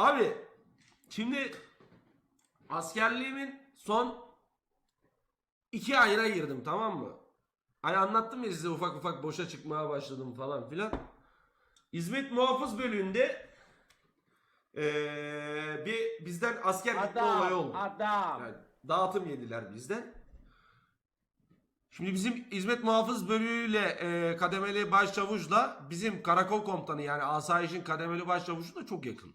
Abi şimdi askerliğimin son iki ayına girdim tamam mı? Ay anlattım ya size ufak ufak boşa çıkmaya başladım falan filan. Hizmet muhafız bölüğünde eee, bir bizden asker gitme olayı oldu. adam. Yani dağıtım yediler bizden. Şimdi bizim hizmet muhafız bölüğüyle e, kademeli başçavuşla bizim karakol komutanı yani asayişin kademeli başçavuşu da çok yakın.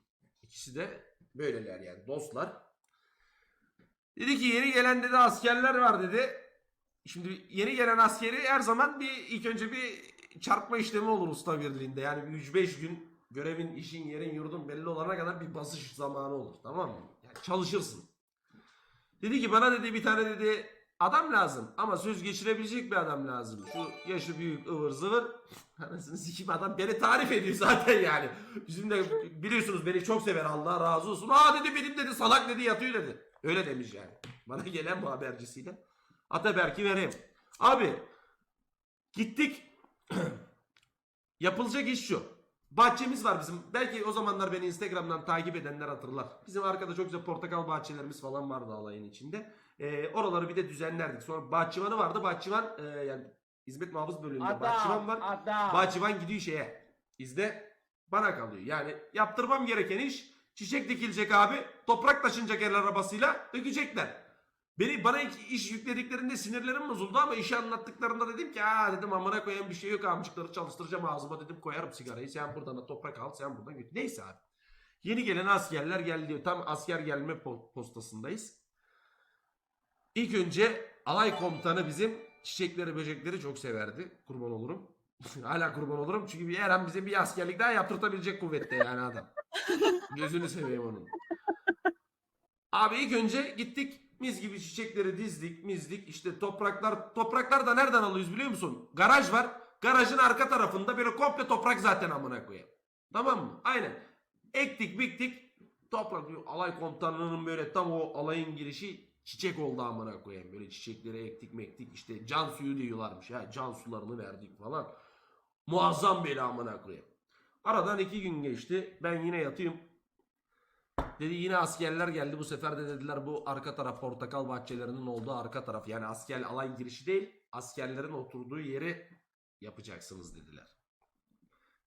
İkisi de böyleler yani dostlar. Dedi ki yeni gelen dedi askerler var dedi. Şimdi yeni gelen askeri her zaman bir ilk önce bir çarpma işlemi olur usta birliğinde. Yani bir 3-5 gün görevin, işin, yerin, yurdun belli olana kadar bir basış zamanı olur. Tamam mı? Yani çalışırsın. Dedi ki bana dedi bir tane dedi adam lazım ama söz geçirebilecek bir adam lazım. Şu yaşı büyük ıvır zıvır. Anasını sikim adam beni tarif ediyor zaten yani. Bizim de biliyorsunuz beni çok sever Allah razı olsun. Aa dedi benim dedi salak dedi yatıyor dedi. Öyle demiş yani. Bana gelen bu habercisiyle. Ataberk'i vereyim. Abi gittik. Yapılacak iş şu. Bahçemiz var bizim. Belki o zamanlar beni Instagram'dan takip edenler hatırlar. Bizim arkada çok güzel portakal bahçelerimiz falan vardı alayın içinde. Ee, oraları bir de düzenlerdik. Sonra bahçıvanı vardı. Bahçıvan e, yani hizmet muhafız bölümünde bahçıvan var. adam. Bahçıvan gidiyor şeye. İzde bana kalıyor. Yani yaptırmam gereken iş çiçek dikilecek abi. Toprak taşınacak el arabasıyla dökecekler. Beni bana iş yüklediklerinde sinirlerim bozuldu ama işi anlattıklarında dedim ki aa dedim amına koyan bir şey yok amcıkları çalıştıracağım ağzıma dedim koyarım sigarayı sen buradan da toprak al sen buradan götür. Neyse abi. Yeni gelen askerler geldi diyor. Tam asker gelme po- postasındayız. İlk önce alay komutanı bizim çiçekleri böcekleri çok severdi. Kurban olurum. Hala kurban olurum çünkü bir her an bize bir askerlik daha yaptırtabilecek kuvvette yani adam. Gözünü seveyim onun. Abi ilk önce gittik mis gibi çiçekleri dizdik mizdik işte topraklar topraklar da nereden alıyoruz biliyor musun? Garaj var. Garajın arka tarafında böyle komple toprak zaten amına koyayım. Tamam mı? Aynen. Ektik biktik toprak alay komutanlığının böyle tam o alayın girişi çiçek oldu amına koyayım. Böyle çiçekleri ektik mektik işte can suyu diyorlarmış ya can sularını verdik falan. Muazzam böyle amına koyayım. Aradan iki gün geçti. Ben yine yatıyorum. Dedi yine askerler geldi. Bu sefer de dediler bu arka taraf portakal bahçelerinin olduğu arka taraf. Yani asker alay girişi değil. Askerlerin oturduğu yeri yapacaksınız dediler.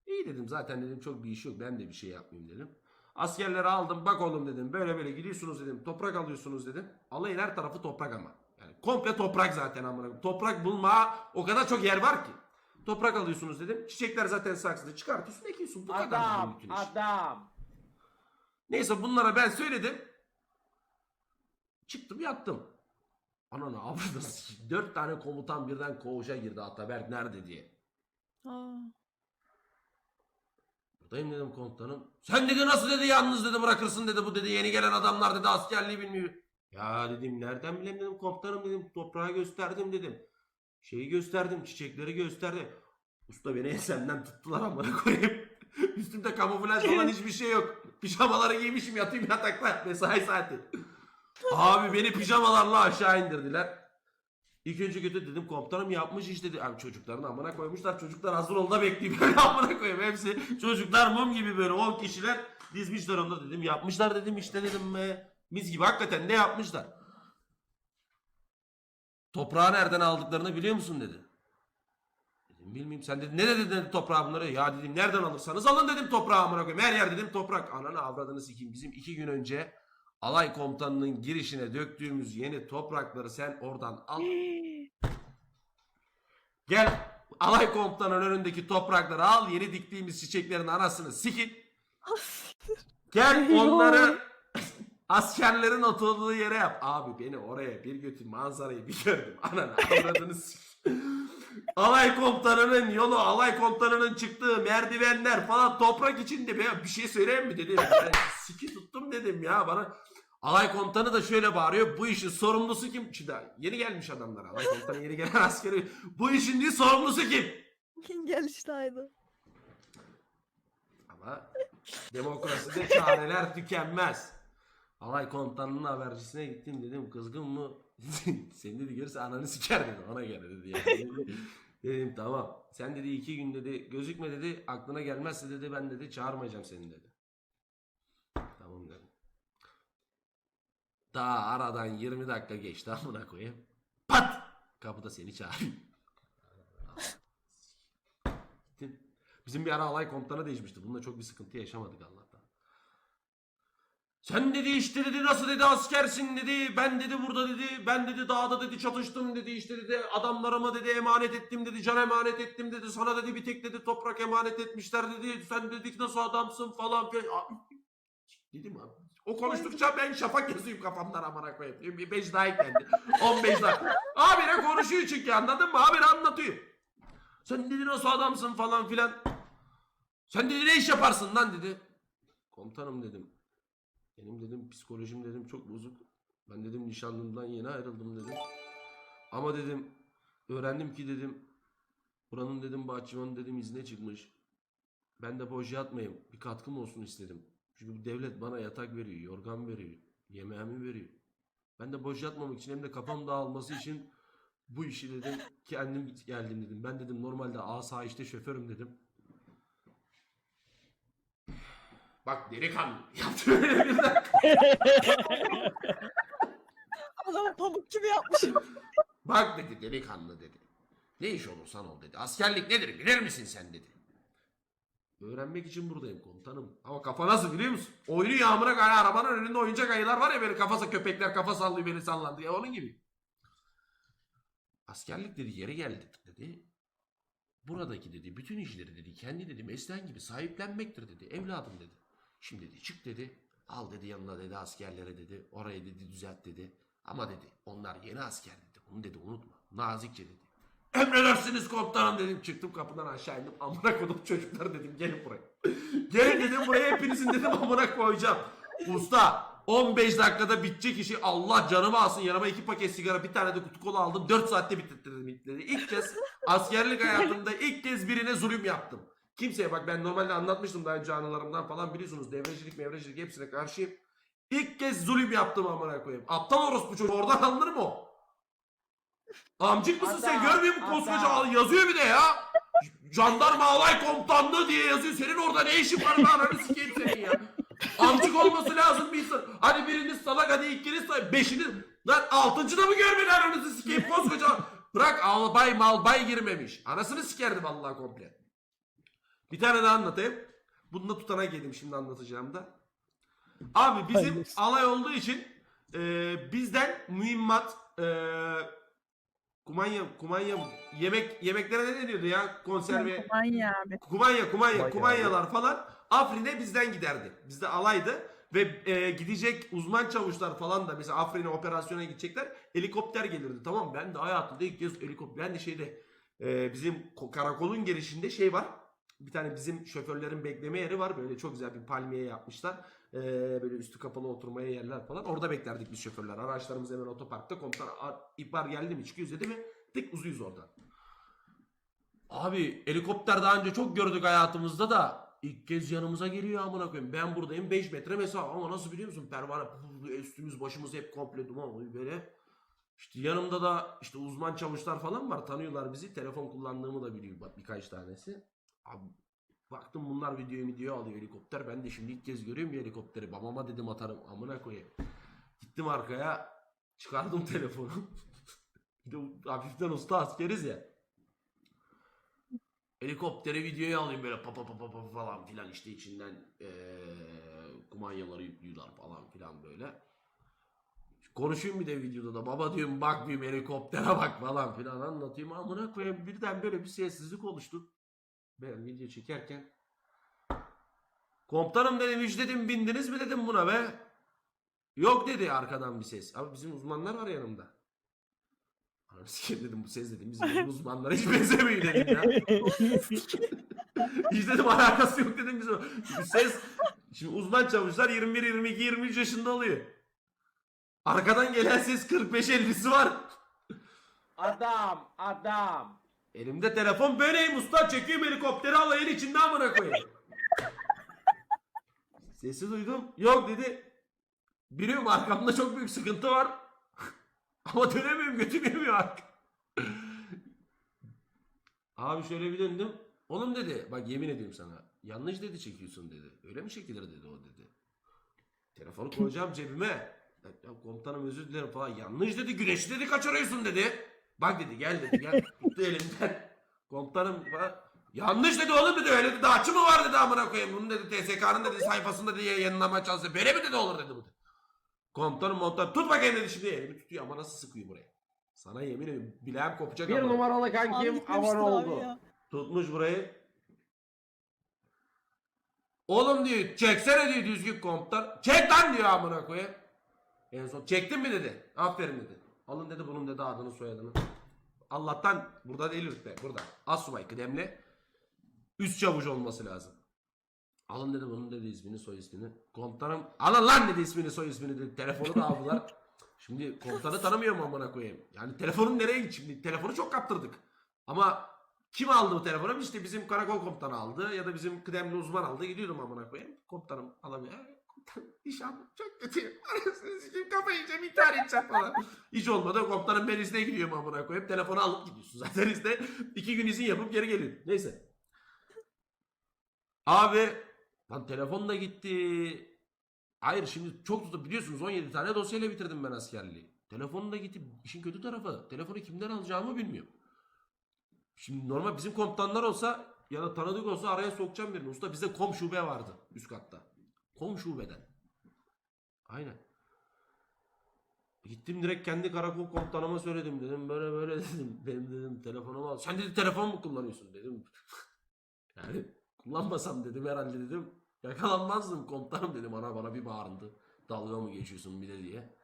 İyi dedim zaten dedim çok bir iş yok. Ben de bir şey yapmayayım dedim. Askerleri aldım bak oğlum dedim. Böyle böyle gidiyorsunuz dedim. Toprak alıyorsunuz dedim. Alayın her tarafı toprak ama. Yani komple toprak zaten amına. koyayım. Toprak bulma o kadar çok yer var ki. Toprak alıyorsunuz dedim. Çiçekler zaten saksıda çıkartıyorsun ekiyorsun. Bu kadar Adam. bütün iş. Adam. Neyse bunlara ben söyledim. Çıktım yattım. Ananı avradı. Dört tane komutan birden koğuşa girdi Ataberk nerede diye. Aa. Buradayım dedim komutanım. Sen dedi nasıl dedi yalnız dedi bırakırsın dedi bu dedi yeni gelen adamlar dedi askerliği bilmiyor. Ya dedim nereden bileyim dedim komutanım dedim toprağı gösterdim dedim. Şeyi gösterdim çiçekleri gösterdim. Usta beni ensemden tuttular amına koyayım. Üstümde kamuflaj falan hiçbir şey yok. Pijamaları giymişim yatayım yatakta mesai saati. Abi beni pijamalarla aşağı indirdiler. İlk önce kötü dedim komutanım yapmış işte dedi. Abi çocukların amına koymuşlar. Çocuklar hazır ol da bekliyor böyle amına koyayım. Hepsi çocuklar mum gibi böyle 10 kişiler dizmişler onda dedim. Yapmışlar dedim işte dedim. E, mis gibi hakikaten ne yapmışlar. Toprağı nereden aldıklarını biliyor musun dedi. Dedim bilmeyeyim sen dedi ne dedi, dedi toprağı bunları ya dedim nereden alırsanız alın dedim toprağı amına koyayım her yer dedim toprak ananı avradını sikeyim bizim iki gün önce alay komutanının girişine döktüğümüz yeni toprakları sen oradan al. Gel alay komutanının önündeki toprakları al yeni diktiğimiz çiçeklerin anasını sikin. Gel onları askerlerin oturduğu yere yap. Abi beni oraya bir götür manzarayı bir gördüm. Ananı avradını sikeyim Alay komutanının yolu, alay komutanının çıktığı merdivenler falan toprak içinde ben bir şey söyleyeyim mi dedim. Ben siki tuttum dedim ya bana. Alay komutanı da şöyle bağırıyor. Bu işin sorumlusu kim? Şimdi yeni gelmiş adamlar. Alay komutanı yeni gelen askeri. Bu işin diye sorumlusu kim? Geliştaydı. Ama demokraside çareler tükenmez. Alay komutanının habercisine gittim dedim kızgın mı? Seni dedi görürse ananı siker dedi ona göre dedi yani. dedim tamam. Sen dedi iki gün dedi gözükme dedi aklına gelmezse dedi ben dedi çağırmayacağım seni dedi. Tamam Daha aradan 20 dakika geçti amına koyayım. Pat! Kapıda seni çağırıyor. Bizim bir ara alay komutanı değişmişti. Bununla çok bir sıkıntı yaşamadık Allah'tan. Sen dedi işte dedi nasıl dedi askersin dedi. Ben dedi burada dedi. Ben dedi dağda dedi çatıştım dedi. işte dedi adamlarımı dedi emanet ettim dedi. Can emanet ettim dedi. Sana dedi bir tek dedi toprak emanet etmişler dedi. Sen dedik nasıl adamsın falan filan. Abi, Dedim abi. O konuştukça ben şafak yazayım kafamdan amına koyayım. Bir 5 daha eklendi. 15 daha. Abire konuşuyor çünkü anladın mı? Abire anlatıyor. Sen dedi nasıl adamsın falan filan. Sen dedi ne iş yaparsın lan dedi. Komutanım dedim. Benim dedim psikolojim dedim çok bozuk. Ben dedim nişanlımdan yeni ayrıldım dedim. Ama dedim öğrendim ki dedim buranın dedim bahçıvanı dedim izne çıkmış. Ben de boş yatmayayım. Bir katkım olsun istedim. Çünkü bu devlet bana yatak veriyor, yorgan veriyor, yemeğimi veriyor. Ben de boş yatmamak için hem de kafam dağılması için bu işi dedim kendim geldim dedim. Ben dedim normalde asayişte şoförüm dedim. Bak delikanlı yaptı öyle birden. Adamı pamuk gibi yapmışım. Bak dedi delikanlı dedi. Ne iş olursan ol dedi. Askerlik nedir bilir misin sen dedi. Öğrenmek için buradayım komutanım. Ama kafa nasıl biliyor musun? Oyunu yağmura kara arabanın önünde oyuncak ayılar var ya böyle kafası köpekler kafa sallıyor beni sallandı ya onun gibi. Askerlik dedi yeri geldik dedi. Buradaki dedi bütün işleri dedi kendi dedi mesleğin gibi sahiplenmektir dedi. Evladım dedi. Şimdi dedi çık dedi. Al dedi yanına dedi askerlere dedi. Orayı dedi düzelt dedi. Ama dedi onlar yeni asker dedi. Bunu dedi unutma. Nazikçe dedi. Emredersiniz komutanım dedim. Çıktım kapıdan aşağı indim. Amına koydum çocuklar dedim gelin buraya. gelin dedim buraya hepinizin dedim amına koyacağım. Usta 15 dakikada bitecek işi Allah canımı alsın yanıma iki paket sigara bir tane de kutu kola aldım 4 saatte bitirdim. İlk kez askerlik hayatımda ilk kez birine zulüm yaptım. Kimseye bak ben normalde anlatmıştım daha önce anılarımdan falan biliyorsunuz devrecilik mevrecilik hepsine karşıyım. İlk kez zulüm yaptım amına koyayım. Aptal orospu çocuğu oradan anlar mı o? Amcık mısın sen görmüyor musun koskoca adam. al- yazıyor bir de ya. Jandarma alay komutanlığı diye yazıyor. Senin orada ne işin var lan ananı sikeyim senin ya. Amcık olması lazım bir insan. Hadi biriniz salak hadi ikiniz salak. Beşiniz. Lan altıncı da mı görmedi ananızı sikeyim koskoca. Bırak albay malbay girmemiş. Anasını sikerdim Allah komple. Bir tane daha anlatayım. Bunu da tutanak yedim şimdi anlatacağım da. Abi bizim Hayırlısı. alay olduğu için e, bizden mühimmat e, kumanya kumanya yemek yemeklere ne diyordu ya konserve Manya abi. kumanya kumanya Kumanya kumanyalar falan Afrin'e bizden giderdi. Bizde alaydı ve e, gidecek uzman çavuşlar falan da mesela Afrin'e operasyona gidecekler helikopter gelirdi tamam mı? Ben de hayatımda ilk kez helikopter ben de şeyde e, bizim ko- karakolun girişinde şey var. Bir tane bizim şoförlerin bekleme yeri var. Böyle çok güzel bir palmiye yapmışlar. E, böyle üstü kapalı oturmaya yerler falan. Orada beklerdik biz şoförler. Araçlarımız hemen otoparkta. Komutan "A- ihbar geldi mi çıkıyoruz dedi mi? Tık uzuyuz orada. Abi helikopter daha önce çok gördük hayatımızda da ilk kez yanımıza geliyor amına koyayım. Ben buradayım 5 metre mesafe ama nasıl biliyor musun? Pervane üstümüz başımız hep komple duman oluyor böyle. İşte yanımda da işte uzman çavuşlar falan var tanıyorlar bizi. Telefon kullandığımı da biliyor birkaç tanesi. Abi baktım bunlar videoyu video alıyor helikopter. Ben de şimdi ilk kez görüyorum ya helikopteri. Babama dedim atarım amına koyayım. Gittim arkaya çıkardım telefonu. bir de hafiften usta askeriz ya. Helikoptere videoyu alayım böyle pa pa pa pa pa falan filan işte içinden eee kumanyaları yüklüyorlar falan filan böyle. Konuşayım bir de videoda da baba diyorum bak diyorum helikoptere bak falan filan anlatayım amına koyayım birden böyle bir sessizlik oluştu. Ben video çekerken Komutanım dedim hiç dedim bindiniz mi dedim buna be. Yok dedi arkadan bir ses. Abi bizim uzmanlar var yanımda. Sikeyim dedim bu ses dedim bizim uzmanlara hiç benzemiyor dedim ya. Hiç dedim alakası yok dedim bizim. Çünkü ses şimdi uzman çavuşlar 21, 22, 23 yaşında oluyor. Arkadan gelen ses 45-50'si var. Adam, adam. Elimde telefon böyleyim usta çekiyorum helikopteri alayın içinde amına koyayım. Sesi duydum. Yok dedi. Biliyorum arkamda çok büyük sıkıntı var. Ama dönemiyorum götüm yemiyor artık. Abi şöyle bir döndüm. Oğlum dedi bak yemin ediyorum sana. Yanlış dedi çekiyorsun dedi. Öyle mi çekilir dedi o dedi. Telefonu koyacağım cebime. Ya komutanım özür dilerim falan. Yanlış dedi güneşi dedi kaçırıyorsun dedi. Bak dedi gel dedi gel. Tuttu elimden. Komutanım falan. Yanlış dedi oğlum dedi öyle dedi açı mı var dedi amına koyayım. Bunun dedi TSK'nın dedi sayfasında diye yayınlamaya çalışıyor. Böyle mi dedi olur dedi bu. dedi. Komutanım montan tut bakayım dedi şimdi elimi tutuyor ama nasıl sıkıyor buraya. Sana yemin ediyorum bileğim kopacak Bir ama. numaralı kankim abi oldu. ya. Tutmuş burayı. Oğlum diyor çeksene diyor düzgün komutan. Çek lan diyor amına koyayım. En son çektin mi dedi. Aferin dedi. Alın dedi bunun dedi adını soyadını. Allah'tan burada değil rütbe burada. Asubay kıdemli. Üst çavuş olması lazım. Alın dedi bunun dedi ismini soy ismini. Komutanım alın lan dedi ismini soy ismini dedi. Telefonu da aldılar. Şimdi komutanı tanımıyorum amına koyayım. Yani telefonun nereye gitti şimdi? Telefonu çok kaptırdık. Ama kim aldı bu telefonu? İşte bizim karakol komutanı aldı ya da bizim kıdemli uzman aldı. Gidiyordum amına koyayım. Komutanım alamıyor. "Ee, Komutanım nişanlım çok kötüyüm. Arasını sikeyim kafayı yiyeceğim intihar edeceğim falan. Hiç olmadı. Komutanım ben izne gidiyorum amına koyayım. Telefonu alıp gidiyorsun. Zaten izne iki gün izin yapıp geri geliyorsun. Neyse. Abi lan telefon da gitti. Hayır şimdi çok tutup biliyorsunuz 17 tane dosyayla bitirdim ben askerliği. Telefonu da gitti. İşin kötü tarafı. Telefonu kimden alacağımı bilmiyorum. Şimdi normal bizim komutanlar olsa ya da tanıdık olsa araya sokacağım birini. Usta bizde kom şube vardı üst katta. Kom şubeden. Aynen. Gittim direkt kendi karakol komutanıma söyledim dedim böyle böyle dedim. Benim dedim telefonumu al. Sen dedi telefon mu kullanıyorsun dedim. yani kullanmasam dedim herhalde dedim. Yakalanmazdım komutanım dedim. Ana bana bir bağırdı. Dalga mı geçiyorsun bir de diye.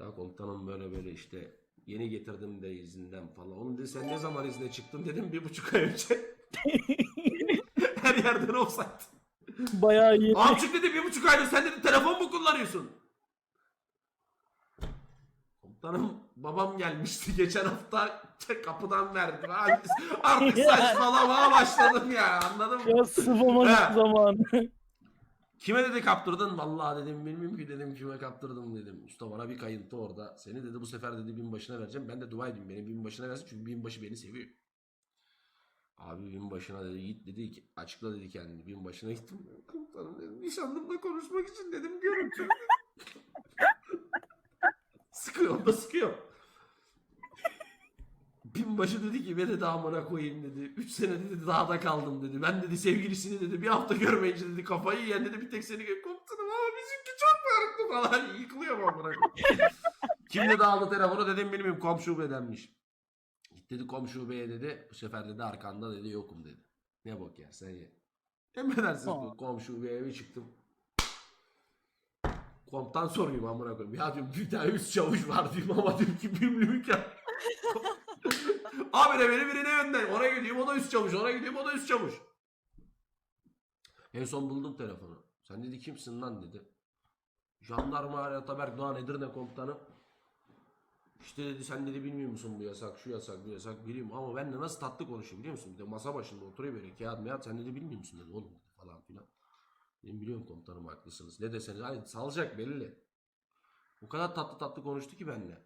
Ya komutanım böyle böyle işte yeni getirdim de izinden falan. Oğlum dedi sen ne zaman izne çıktın dedim bir buçuk ay önce. Her yerden offside. Bayağı iyi. Amcık dedi bir buçuk aydır sen dedi telefon mu kullanıyorsun? Komutanım babam gelmişti geçen hafta kapıdan verdi. Artık saçmalamaya başladım ya anladın mı? Ya sıvamalık He. zaman. Kime dedi kaptırdın? Vallahi dedim bilmiyorum ki dedim kime kaptırdım dedim. Usta bana bir kayıntı orada. Seni dedi bu sefer dedi binbaşına vereceğim. Ben de dua edeyim beni binbaşına versin çünkü binbaşı beni seviyor. Abi binbaşına dedi git dedi ki açıkla dedi kendini. Binbaşına gittim. Komutanım dedim nişanlımla konuşmak için dedim görüntü. sıkıyor da sıkıyor. Binbaşı dedi ki beni de amına koyayım dedi. 3 sene dedi dağda kaldım dedi. Ben dedi sevgilisini dedi bir hafta görmeyince dedi kafayı yiyen dedi bir tek seni gör. Komutanım ama bizimki çok farklı falan. Yıkılıyor amına koyayım. Kim dedi aldı telefonu dedim bilmiyorum komşu bedenmiş. Dedi komşu beye dedi. Bu sefer dedi arkanda dedi yokum dedi. Ne bok ya sen ye. Emredersiniz dedi. komşu eve çıktım. Komutan sorayım amına koyayım. Ya diyorum bir tane üst çavuş var diyorum ama diyorum ki bimlümük ya. Abi de beni birine gönder. Ona gidiyorum o da üst çavuş. Ona gidiyorum o da üst çavuş. En son buldum telefonu. Sen dedi kimsin lan dedi. Jandarma Ataberk Doğan Edirne komutanı. İşte dedi sen dedi bilmiyor musun bu yasak şu yasak bu yasak biliyorum ama ben de nasıl tatlı konuşuyor biliyor musun? Bir de masa başında oturuyor böyle kağıt meyat sen dedi bilmiyor musun dedi oğlum dedi falan filan. Dedim biliyorum komutanım haklısınız. Ne deseniz hani salacak belli. O kadar tatlı tatlı konuştu ki benimle.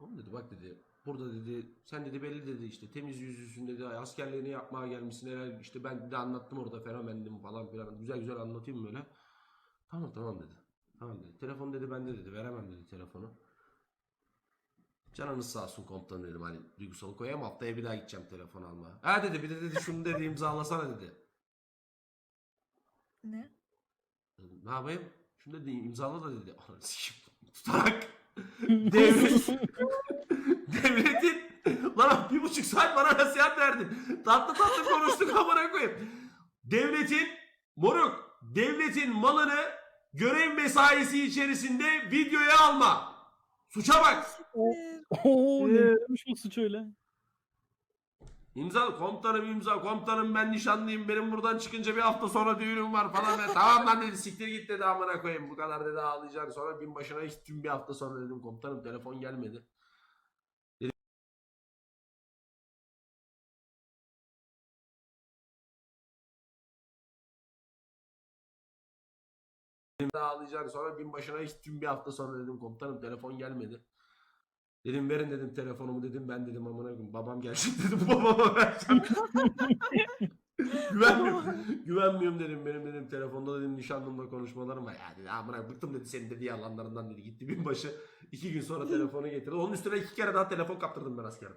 Oğlum dedi bak dedi burada dedi sen dedi belli dedi işte temiz yüzlüsün dedi askerliğini yapmaya gelmişsin herhalde işte ben de anlattım orada fenomendim falan filan güzel güzel anlatayım böyle. Tamam tamam dedi. Tamam dedi. Telefon dedi bende dedi veremem dedi telefonu. Canınız sağ olsun komutan dedim hani duygusal koyayım haftaya bir daha gideceğim telefon almaya. Ha dedi bir de dedi şunu dedi imzalasana dedi. Ne? Dedim, Ne yapayım? Şunu dedi imzala da dedi. Ananı sikeyim. Tutarak devlet devletin lan bir buçuk saat bana nasihat verdin. Tatlı tatlı konuştuk amına koyayım. Devletin moruk devletin malını görev mesaisi içerisinde videoya alma. Suça bak. Oo ne demiş o suç öyle. İmza komutanım imza komutanım ben nişanlıyım benim buradan çıkınca bir hafta sonra düğünüm var falan. Ben, tamam lan dedi siktir git dedi amına koyayım bu kadar dedi ağlayacaksın. Sonra binbaşına gittim bir hafta sonra dedim komutanım telefon gelmedi. Dedim ağlayacaksın. Sonra binbaşına gittim bir hafta sonra dedim komutanım telefon gelmedi. Dedim verin dedim telefonumu dedim ben dedim amına koyayım babam gelecek dedim babama vereceğim. Güvenmiyorum. Güvenmiyorum dedim. Benim dedim telefonda dedim nişanlımla konuşmalarım var. Ya dedi amına bıktım dedi senin dedi yalanlarından dedi. Gitti binbaşı. iki gün sonra telefonu getirdi. Onun üstüne iki kere daha telefon kaptırdım ben askerim.